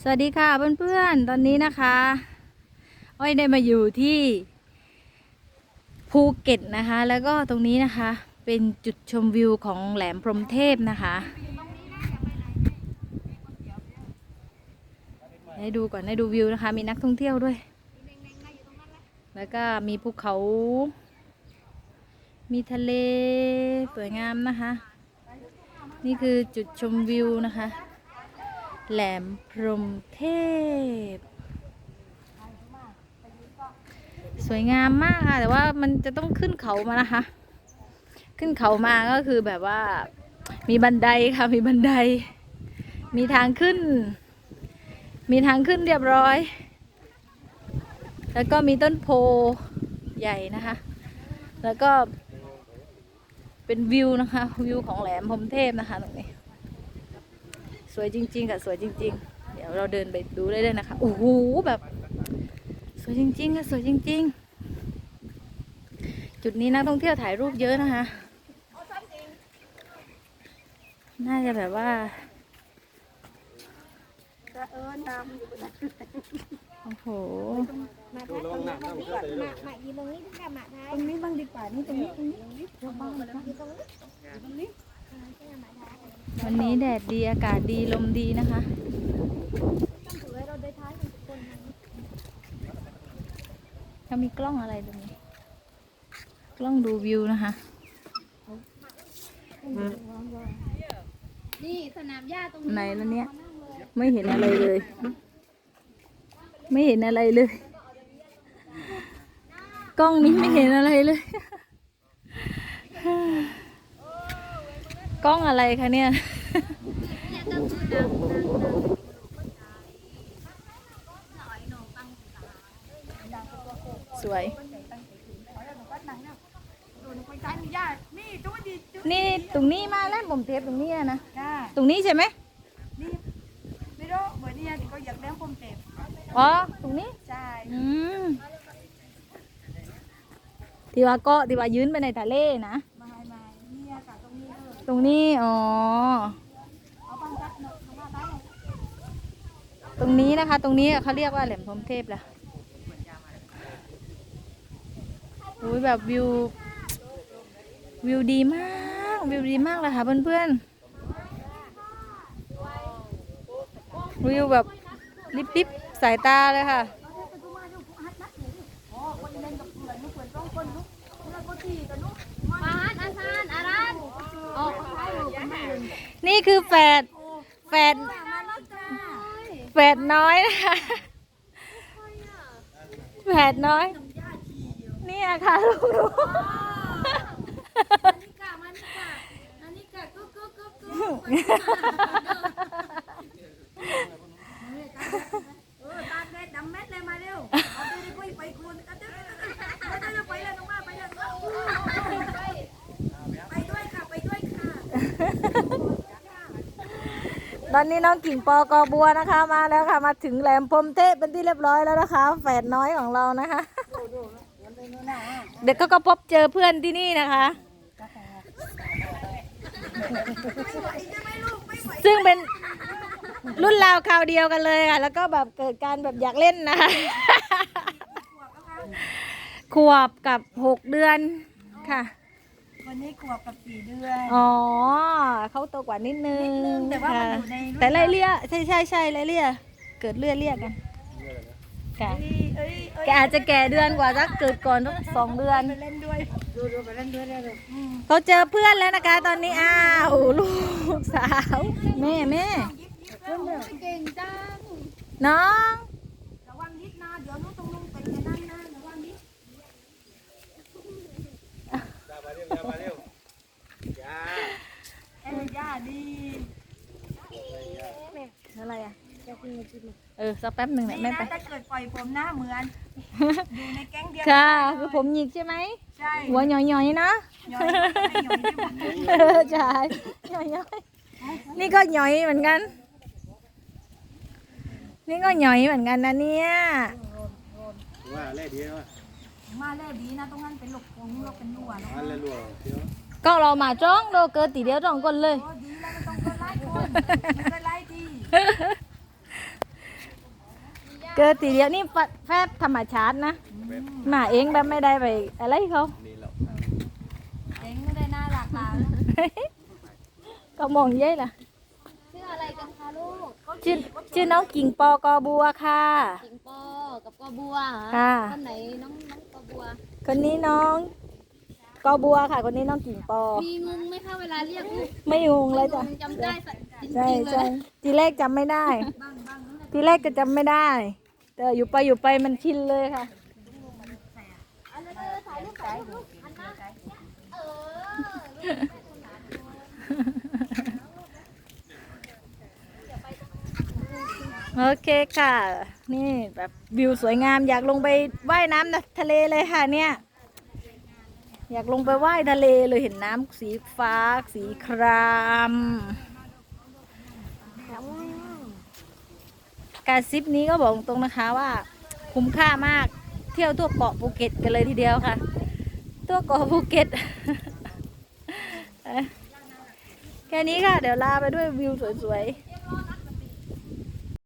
สวัสดีค่ะเพื่อนๆ ตอนนี้นะคะ อ้อยได้มาอยู่ที่ภูเก็ตนะคะ แล้วก็ตรงนี้นะคะ เป็นจุดชมวิวของแหลมพรหมเทพนะคะให้ดูก่อนให้ดูวิวนะคะ มีนักท่องเที่ยวด้วย แล้วก็มีภูเขา มีทะเลสวยงามนะคะ นี่คือจุดชมวิวนะคะ แหลมพรหมเทพ สวยงามมากค่ะ แต่ว่ามันจะต้องขึ้นเขามานะคะ ขึ้นเขามาก็คือแบบว่า มีบันไดค่ะ มีบันได มีทางขึ้น มีทางขึ้นเรียบร้อย แล้วก็มีต้นโพใหญ่นะคะ แล้วก็เป็นวิวนะคะ วิวของแหลมพรหมเทพนะคะตรงนี้ วยจริง ๆค่ะสวยจริง ๆ เดี๋ยวเราเดินไปดูได้เลยนะคะโอ้โหแบบสวยจริงๆค่ะสวยจริง ๆ จุดนี้นักท่องเที่ยวถ่ายรูปเยอะนะคะน่าจะแบบว่าเออน้ำอยู่นะโอ้โหมาท้ายตรงนี้ก่อนมามายืนตรงนี้ค่ะมาท้ายตรงนี้บ้างดีกว่านี่ตรงนี้ตรงนี้ตรงนี้ตรงนี้ วันนี้แดดดีอากาศดีลมดีนะคะต้องถือให้เราได้ท้ายกันทุกคนนะถ้ามีกล้องอะไรตรงนี้ กล้องดูวิวนะคะ นี่สนามหญ้าตรงไหนแล้วเนี่ย ไม่เห็นอะไรเลย ไม่เห็นอะไรเลย กล้องนี้ไม่เห็นอะไรเลย กล้องอะไรคะเนี่ย สวยนี่ตัวดีจุดนี่ตรงนี้มาแล้วผมเทปตรงนี้อะนะจ้าตรงนี้ใช่ไหมนี่ไม่รู้เหมือนเนี่ยที่เขาอยากเลี้ยงผมเต็มอ๋อ ตรงนี้ ใช่อืมที่ว่าเก็ที่ว่ายืนไปในทะเลนะ ตรงนี้ อ๋อ ตรงนี้นะคะ ตรงนี้เขาเรียกว่าแหลมพรมเทพแหละโอ้ยแบบวิว วิวดีมาก วิวดีมากเลยค่ะเพื่อนๆ วิวแบบริบๆสายตาเลยค่ะ มาฮันอาซานอารันออกไปอยู่กันมา นี่คือแฝดแฝดแฝดน้อยนะคะแฝดน้อยเนี่ยค่ะลูกหนูนี่ค่ะมานี่ค่ะอันนี้ค่ะกุ๊กกุ๊กกุ๊กกุ๊กเออตาแดดดำเม็ดเลยมาเร็วเอาไปดิไปไปคุณเอาเดี๋ยวเดี๋ยวเดี๋ยวไปเลยน้องมาไปเลยไปด้วยค่ะไปด้วยค่ะ ตอนนี้น้องกิ่งปอกอบัวนะคะ มาแล้วค่ะ มาถึงแหลมพรหมเทพเป็นที่เรียบร้อยแล้วนะคะ แฝดน้อยของเรานะคะ เด็กเขาก็พบเจอเพื่อนที่นี่นะคะ ซึ่งเป็นรุ่นราวคราวเดียวกันเลยค่ะ แล้วก็แบบเกิดการแบบอยากเล่นนะคะขวบกับหกเดือนค่ะ วันนี้ขวบกับสี่เดือน อ๋อเขาโตกว่า นิดนึงนิดนึงแต่ว่ามันค่ะอยู่ในรุ่น แต่ไล่เลี่ยใช่ใช่ใช่ไล่เลี่ยเกิดเลื่อเลี่ยกันค่ะเอ้ยเอ้ยเอ้ยแกอาจจะแก่เดือนกว่าสักเกิดก่อนสักสองเดือน ไปเล่นด้วยดูดูไปเล่นด้วยได้เลยอืมเขาเจอเพื่อนแล้วนะคะตอนนี้อ้าวลูกสาว แม่แม่ เก่งจังน้อง ระวังนิดนะเดี๋ยวนู้นตรงนู้นเป็นกันนั่นนะระวังนิดเอ้ยย่าดี อะไรอะ เออสักแป๊บหนึ่งแหละนี่แม่นะไปถ้าเกิดปล่อยผมหน้าเหมือน อยู่ในแก๊งเดียวค่ะกันคือผมหยิกใช่ไหม ใช่หัวหย่อยๆนะหย่อยหย่อยที่ผมเออใช่หย่อยๆนี่ก็หย่อยเหมือนกัน นี่ก็หย่อยเหมือนกันนะเนี่ยว่าแร่ดีว่ามาแล่ดีนะตรงนั้นเป็นหลกคงหลกเป็นรั่วเนาะอันแร่รัวเดี๋ยวก็เรามาจ้องโดเกิดตีเดียวจ้องก่อนเลย โอ้ดีแล้วไม่ต้องเกินไล่คนไม่เกินไล่ดี เกิดทีเดียวนี่ฟะแฟบธรรมชาตินะมาเองแบบไม่ได้ไปอะไรเขาเองไม่ได้น่ารักตาก็มองเย้ยล่ะชื่ออะไรกันคะลูกชื่อชื่อน้องกิ่งปอกอบัวค่ะสิงโปกับกอบัวเหรอค่ะคนไหนน้องน้องกอบัว คนนี้น้องกอบัวค่ะ คนนี้น้องกิ่งปอ มีงงไหมคะเวลาเรียกลูกไม่งงเลยจ้ะจำได้สัจริงใช่ๆเลใช่ยทีแรกจำไม่ได้ ทีแรกก็จำไม่ได้ แต่อยู่ไปอยู่ไปมันชินเลยค่ะโอเคค่ะ นี่แบบวิวสวยงามอยากลงไปว่ายน้ำนะทะเลเลยค่ะเนี่ย อยากลงไปว่ายทะเลเลยเห็นน้ำสีฟ้า สีคราม การซิปนี้ก็บอกตรงนะคะว่าคุ้มค่ามากเที่ยวทั่วเกาะภูเก็ตกันเลยทีเดียวค่ะ ตัวเกาะภูเก็ตแค่นี้ค่ะ เดี๋ยวลาไปด้วยวิวสวยๆ